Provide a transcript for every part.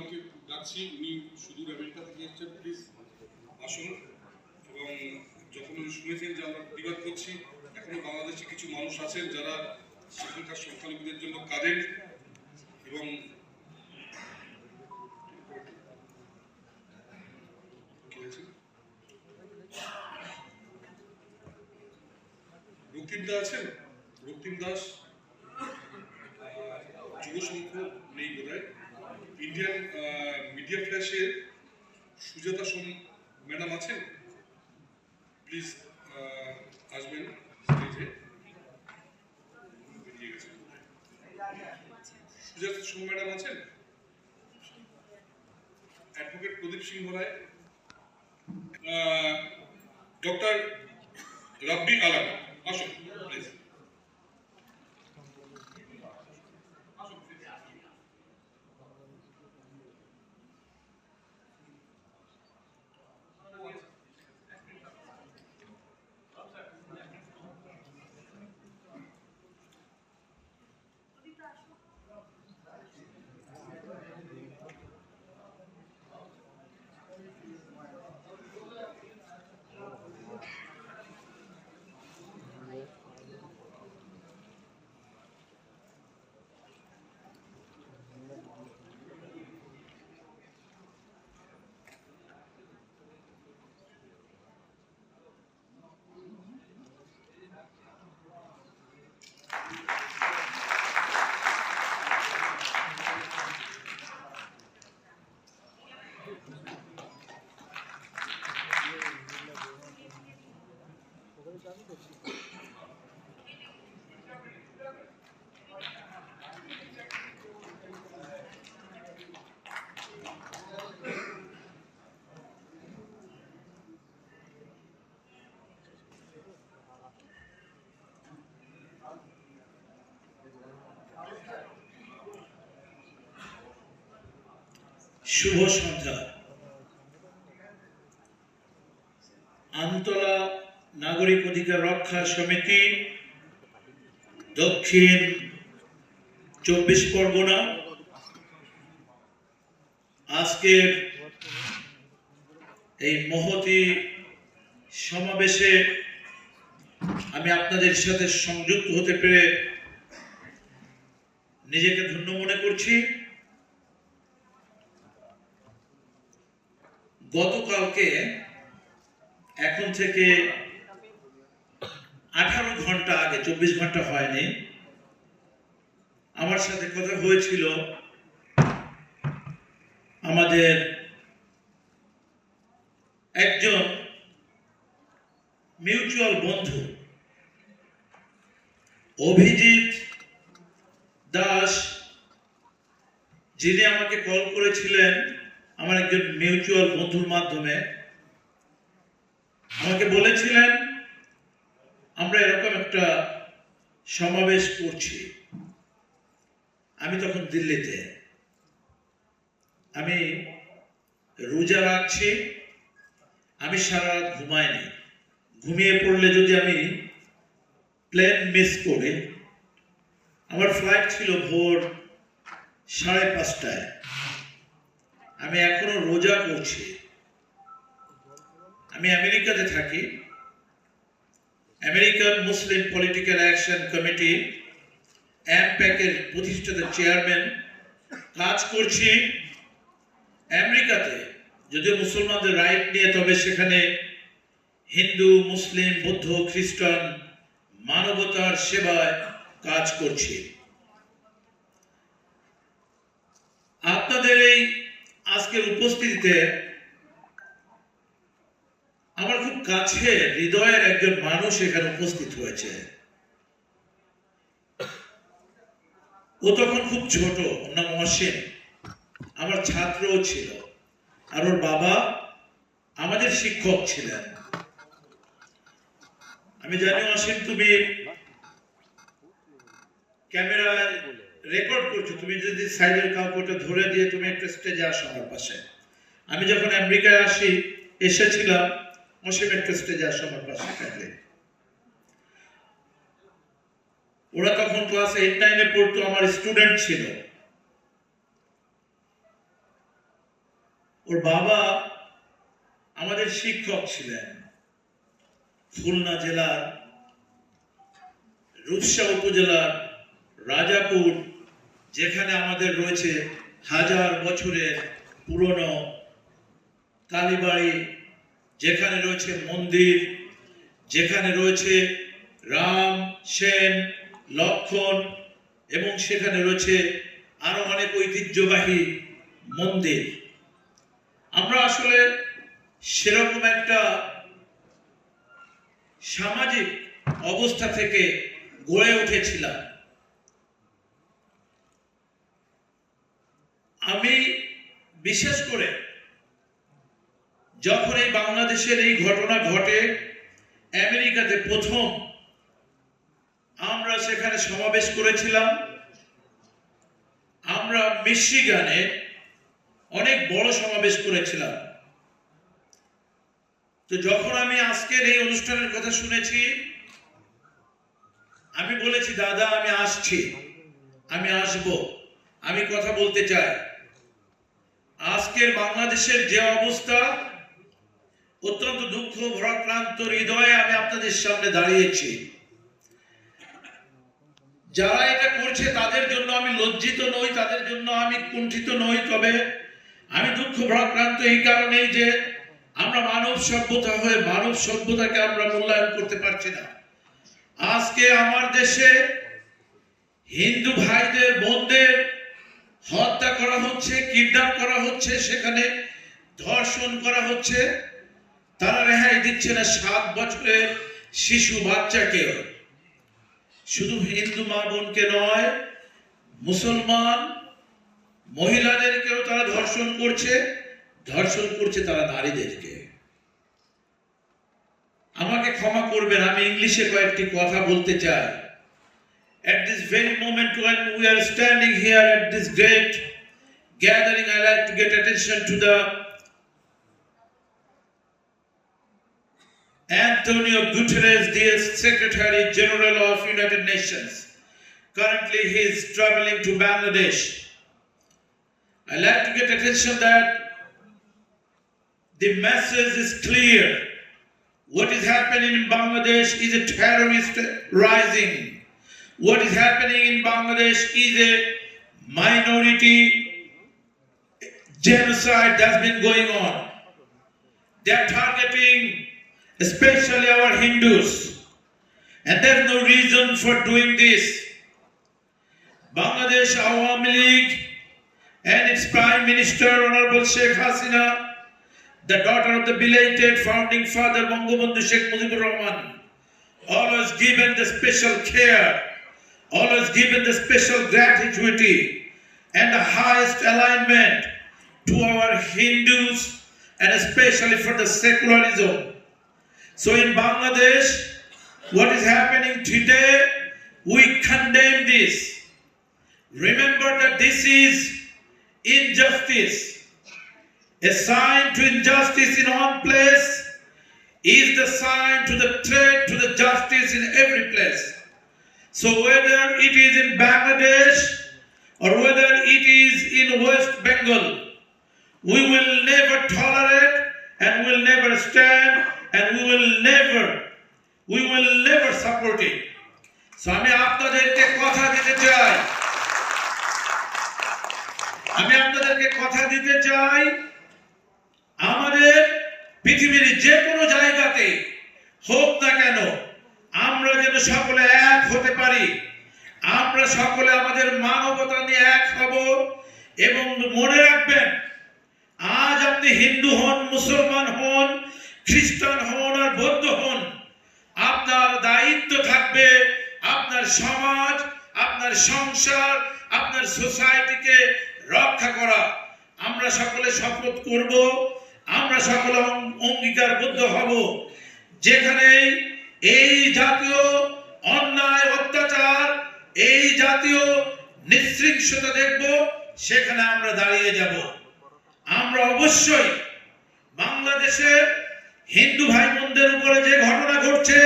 আলমকে ডাকছি। উনি সুদূর আমেরিকা থেকে এসেছেন প্লিজ আসুন। এবং যখন উনি শুনেছেন যে আমরা প্রতিবাদ করছি, এখনও বাংলাদেশে কিছু মানুষ আছেন যারা সেখানকার সংখ্যালঘুদের জন্য কাঁদেন এবং রক্তিম দা আছেন? রক্তিম দাস? যুব সংঘ? ইন্ডিয়ান মিডিয়া ফ্ল্যাশের সুজাতা সোম ম্যাডাম আছেন? প্লিজ আসবেন স্টেজে। সুজাতা সোম ম্যাডাম আছেন? অ্যাডভোকেট প্রদীপ সিংহ রায় ডক্টর রাব্বি আলম, আসুন প্লিজ শুভ সন্ধ্যা। আমতলা নাগরিক অধিকার রক্ষা সমিতি দক্ষিণ চব্বিশ পরগনা। আজকের এই মহতি সমাবেশে আমি আপনাদের সাথে সংযুক্ত হতে পেরে নিজেকে ধন্য মনে করছি। গতকালকে এখন থেকে আঠারো ঘণ্টা আগে, চব্বিশ ঘণ্টা হয়নি। আমার সাথে কথা হয়েছিল আমাদের একজন মিউচুয়াল বন্ধু, অভিজিৎ দাস, যিনি আমাকে কল করেছিলেন আমার একজন মিউচুয়াল বন্ধুর মাধ্যমে আমাকে বলেছিলেন, আমরা এরকম একটা সমাবেশ করছি। আমি তখন দিল্লিতে। আমি রোজা রাখছি, আমি সারা রাত ঘুমাইনি। ঘুমিয়ে পড়লে যদি আমি প্লেন মিস করি, আমার ফ্লাইট ছিল ভোর সাড়ে পাঁচটায়। আমি এখনও রোজা করছি। আমি আমেরিকাতে থাকি। American Muslim political action committee অ্যামপ্যাকের প্রতিষ্ঠাতা চেয়ারম্যান, কাজ করছি আমেরিকাতে। যদিও মুসলমানদের রাইট নিয়ে, তবে সেখানে হিন্দু, মুসলিম, বৌদ্ধ, খ্রিস্টান মানবতার সেবায় কাজ করছি। আপনাদের এই আজকের উপস্থিতিতে আমার খুব কাছে হৃদয়ের একজন মানুষ এখানে উপস্থিত হয়েছে। ও তখন খুব ছোট, ওর নাম অসীম। আমার ছাত্রও ছিল। আর ওর বাবা আমাদের শিক্ষক ছিলেন। আমি জানি অসীম, তুমি ক্যামেরায় রেকর্ড করছ, তুমি যদি সাইডের কাউকে ওটা ধরে দিয়ে তুমি একটা স্টেজে আসো আমার পাশে। আমি যখন আমেরিকায় আসি, এসেছিলাম, অসীম একটা স্টেজে আসো আমার পাশে থাকলে। ওরা তখন ক্লাস এইট নাইনে পড়তো, আমার স্টুডেন্ট ছিল। ওর বাবা আমাদের শিক্ষক ছিলেন। খুলনা জেলার, রূপসা উপজেলার, রাজাপুর যেখানে আমাদের রয়েছে হাজার বছরের পুরনো কালীবাড়ি, যেখানে রয়েছে মন্দির, যেখানে রয়েছে রাম, সেন, লক্ষণ এবং সেখানে রয়েছে আরও অনেক ঐতিহ্যবাহী মন্দির। আমরা আসলে সেরকম একটা সামাজিক অবস্থা থেকে গড়ে উঠেছিলাম। আমি বিশেষ করে যখন এই বাংলাদেশের এই ঘটনা ঘটে, আমেরিকাতে প্রথম আমরা সেখানে সমাবেশ করেছিলাম। আমরা মিশিগানে অনেক বড় সমাবেশ করেছিলাম। তো যখন আমি আজকের এই অনুষ্ঠানের কথা শুনেছি, আমি বলেছি, দাদা, আমি আসছি। আমি আসব। আমি কথা বলতে চাই। আজকের বাংলাদেশের যে অবস্থা, অত্যন্ত দুঃখ, ভরাক্রান্ত হৃদয়ে আমি আপনাদের সামনে দাঁড়িয়েছি। যারা এটা করছে, তাদের জন্য আমি লজ্জিত নই, তাদের জন্য আমি কুণ্ঠিত নই, তবে আমি দুঃখ, ভরাক্রান্ত এই কারণেই যে আমরা মানব সভ্যতা হয়ে মানব সভ্যতাকে আমরা মূল্যায়ন করতে পারছি না। আজকে আমার দেশে হিন্দু ভাইদের বোনদের হত্যা করা হচ্ছে, কিডন্যাপ করা হচ্ছে, সেখানে ধর্ষণ করা হচ্ছে। তারা রেহাই দিচ্ছে না সাত বছরের শিশু বাচ্চাকে। শুধু হিন্দু মা বোনকে নয়, মুসলমান মহিলাদেরকেও তারা ধর্ষণ করছে ধর্ষণ করছে তারা নারীদেরকে। আমাকে ক্ষমা করবেন, আমি ইংলিশে কয়েকটি কথা বলতে চাই। At this very moment when we are standing here at this great gathering, I like to get attention to the Antonio Guterres, the Secretary General of United Nations. Currently, he is traveling to Bangladesh. I like to get attention that the message is clear. What is happening in Bangladesh is a terrorist rising. What is happening in Bangladesh is a minority genocide that's been going on. They are targeting especially our Hindus. And there's no reason for doing this. Bangladesh Awami League and its Prime Minister Honorable Sheikh Hasina, the daughter of the belated founding father Bangabandhu Sheikh Mujibur Rahman, always given the special care, always given the special gratitude and the highest alignment to our Hindus and especially for the secularism. So in Bangladesh, what is happening today, we condemn this. Remember that this is injustice. A sign to injustice in one place is the sign to the threat to the justice in every place. So whether it is in Bangladesh or whether it is in West Bengal, we will never tolerate and will never stand and we will never, we will never support it. So আমি আপনাদেরকে কথা দিতে চাই আমি আপনাদেরকে কথা দিতে চাই আমাদের পৃথিবীর যে কোনো জায়গাতে হোক না কেন আমরা যেন সকলে এক হতে পারি। আমরা সকলে আমাদের মানবতা নিয়ে এক হব এবং মনে রাখবেন, আজ আপনি হিন্দু হন, মুসলমান হন, খ্রিস্টান হন আর বৌদ্ধ হন, আপনার দায়িত্ব থাকবে আপনার সমাজ, আপনার সংসার, আপনার সোসাইটিকে রক্ষা করা। আমরা সকলে শপথ করব, আমরা সকলে অঙ্গীকারবদ্ধ হব। যেখানে এই জাতীয় অন্যায়, অত্যাচার, এই জাতীয় নিশৃংসতা দেখব, সেখানে আমরা দাঁড়িয়ে যাব। আমরা অবশ্যই বাংলাদেশের হিন্দু ভাই বোনদের উপরে যে ঘটনা ঘটছে,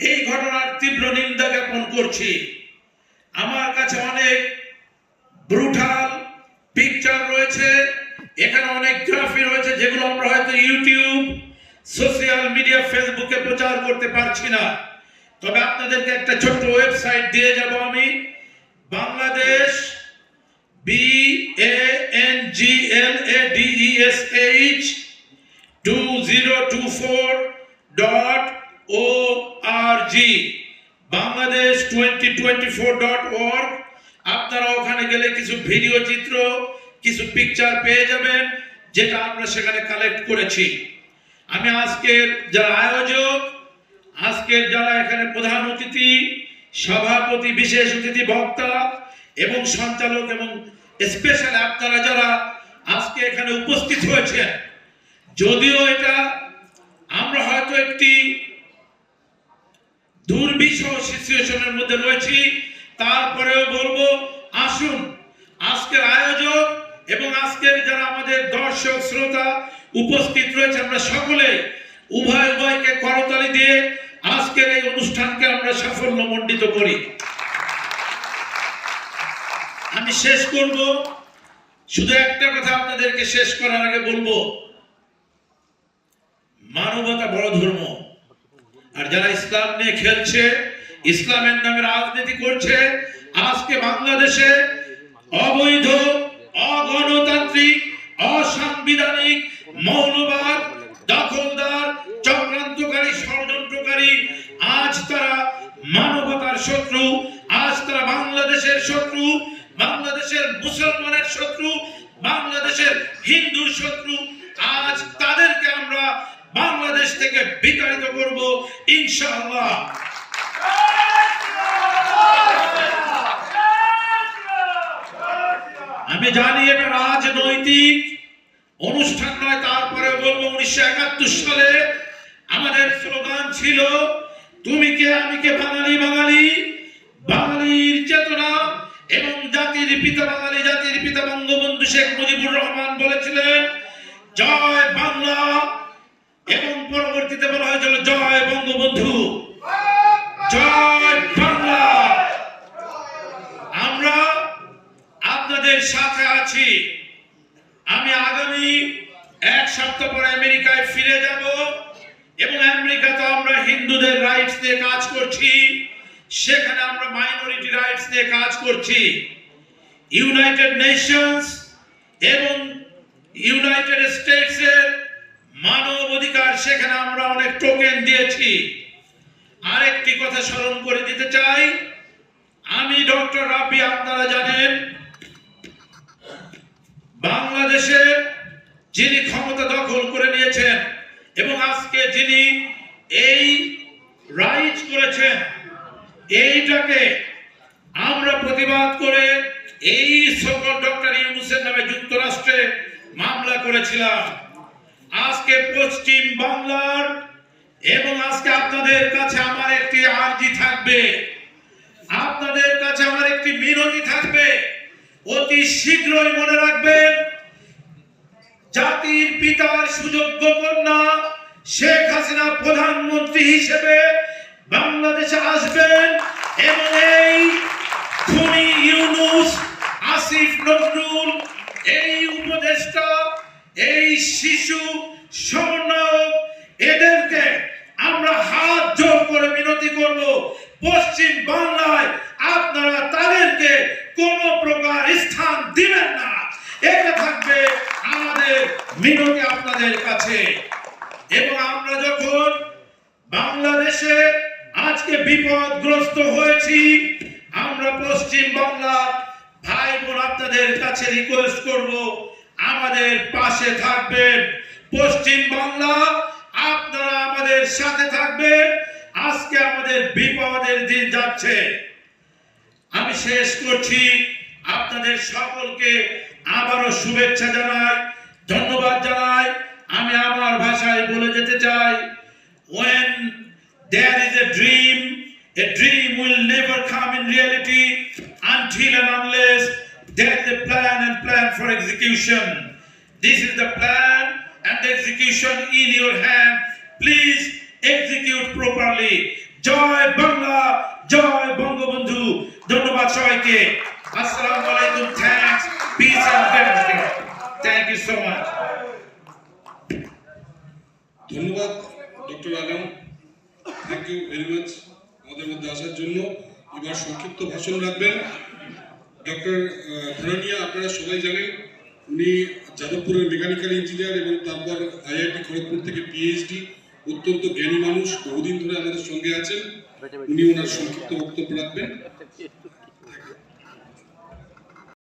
এই ঘটনার তীব্র নিন্দা জ্ঞাপন করছি। আমার কাছে অনেক ব্রুটাল পিকচার রয়েছে, এখানে অনেক গ্রাফি রয়েছে, যেগুলো আমরা হয়তো ইউটিউব সোশ্যাল মিডিয়া ফেসবুকে প্রচার করতে পারছি না। তবে আপনাদেরকে একটা ছোট্ট ওয়েবসাইট দিয়ে যাব আমি। Bangladesh B A N G L A D E S H two zero two four dot O R G Bangladesh twenty twenty four dot org আপনারা ওখানে গেলে কিছু ভিডিও চিত্র, কিছু পিকচার পেয়ে যাবেন, যেটা আমরা সেখানে কালেক্ট করেছি। আমি আজকের যারা আয়োজক, আজকের যারা এখানে প্রধান অতিথি, সভাপতি, বিশেষ অতিথি, বক্তা এবং সঞ্চালক এবং স্পেশাল আপনারা যারা আজকে এখানে উপস্থিত হয়েছেন, যদিও এটা আমরা হয়তো একটি দুর্বিষহ সিচুয়েশনের মধ্যে রয়েছি, তারপরেও বলব, আসুন, আজকের আয়োজক এবং আজকের যারা আমাদের দর্শক, শ্রোতা উপস্থিত রয়েছে, আমরা সকলে উভয় উভয়কে করতালি দিয়ে আজকের এই অনুষ্ঠানকে আমরা সাফল্য মণ্ডিত করি। আমি শেষ করব। শুধু একটা কথা আপনাদেরকে শেষ করার আগে বলব, মানবতা বড় ধর্ম। আর যারা ইসলাম নিয়ে খেলছে, ইসলামের নামে রাজনীতি করছে, আজকে বাংলাদেশে অবৈধ অগণতান্ত্রিক অসাংবিধানিক, মৌলবাদ, দখলদার, চক্রান্তকারী, ষড়যন্ত্রকারী, আজ তারা মানবতার শত্রু, আজ তারা বাংলাদেশের শত্রু, বাংলাদেশের মুসলমানের শত্রু, বাংলাদেশের হিন্দুর শত্রু। আজ তাদেরকে আমরা বাংলাদেশ থেকে বিতাড়িত করব, ইনশাআল্লাহ। আমি জানি এটা রাজনৈতিক অনুষ্ঠান নয় তারপরে বলব উনিশশো একাত্তর সালে আমাদের স্লোগান ছিল, তুমি কে, আমি কে, বাঙালি বাঙালি। বাঙালির চেতনা এবং জাতির পিতা বাঙালি, জাতির পিতা বঙ্গবন্ধু শেখ মুজিবুর রহমান বলেছিলেন, জয় বাংলা। আছি। আমি আগামী এক সপ্তাহ পরে আমেরিকায় ফিরে যাব এবং আমেরিকাতে আমরা হিন্দুদের রাইটস নিয়ে কাজ করছি, সেখানে আমরা মাইনরিটি রাইটস নিয়ে কাজ করছি। ইউনাইটেড নেশনস এবং ইউনাইটেড স্টেটসের মানব অধিকার সেখানে আমরা অনেক টোকেন দিয়েছি। আরেকটি কথা স্মরণ করে দিতে চাই, আমি ডক্টর রাবি আপনারা জানেন বাংলাদেশে যিনি ক্ষমতা দখল করে নিয়েছেন এবং আজকে যিনি এই রাইজ করেছেন, এইটাকে আমরা প্রতিবাদ করে এই সকল ডক্টর ইউনুসের নামে যুক্তরাষ্ট্রে মামলা করেছিলাম। আজকে পশ্চিম বাংলার এবং আজকে আপনাদের কাছে আমার একটি আর্জি থাকবে। আপনাদের কাছে আমার একটি মিনতি থাকবে। অতি শীঘ্রই মনে রাখবেন, জাতির পিতার সুযোগ্য কন্যা শেখ হাসিনা প্রধানমন্ত্রী হিসেবে বাংলাদেশে আসবেন এবং এই খুনি ইউনুস আসিফ নজরুল, এই উপদেষ্টা, এই শিশু সমন্বয়ক, এদেরকে আমরা হাত জোর করে মিনতি করব। পশ্চিম বাংলায় আপনারা তাদেরকে দিবেন না। এটা থাকবে আমাদের মিনতি আপনাদের কাছে। এবং আমরা যখন বাংলাদেশে আজকে বিপদগ্রস্ত হয়েছি, আমরা পশ্চিম বাংলার ভাই বোন আপনাদের কাছে রিকোয়েস্ট করব, আমাদের পাশে থাকবেন। পশ্চিম বাংলা, আপনারা আমাদের সাথে থাকবেন। আজকে আমাদের বিপদের দিন যাচ্ছে। আমি শেষ করছি। আপনাদের সকলকে আবারও শুভেচ্ছা জানাই ধন্যবাদ জানাই আমি আমার ভাষায় বলে যেতে চাই when there is a dream a dream will never come in reality until and unless there is a plan and plan for execution this is the plan and the execution in your hand please execute properly জয় বাংলা জয় বঙ্গবন্ধু ধন্যবাদ সবাইকে আসসালামু আলাইকুম thanks peace and thank you so much ধন্যবাদ doctor Alam thank you very much আমাদের মধ্যে আসার জন্য। এবার সংক্ষিপ্ত ভাষণ রাখবেন। ডক্টর ধরনিয়া আপনারা সবাই জানেন, উনি যাদবপুরের মেকানিক্যাল ইঞ্জিনিয়ার এবং তারপর আইআইটি খড়গপুর থেকে পিএইচডি অত্যন্ত জ্ঞানী মানুষ, বহুদিন ধরে আমাদের সঙ্গে আছেন। উনি ওনার সংক্ষিপ্ত বক্তব্য রাখবেন।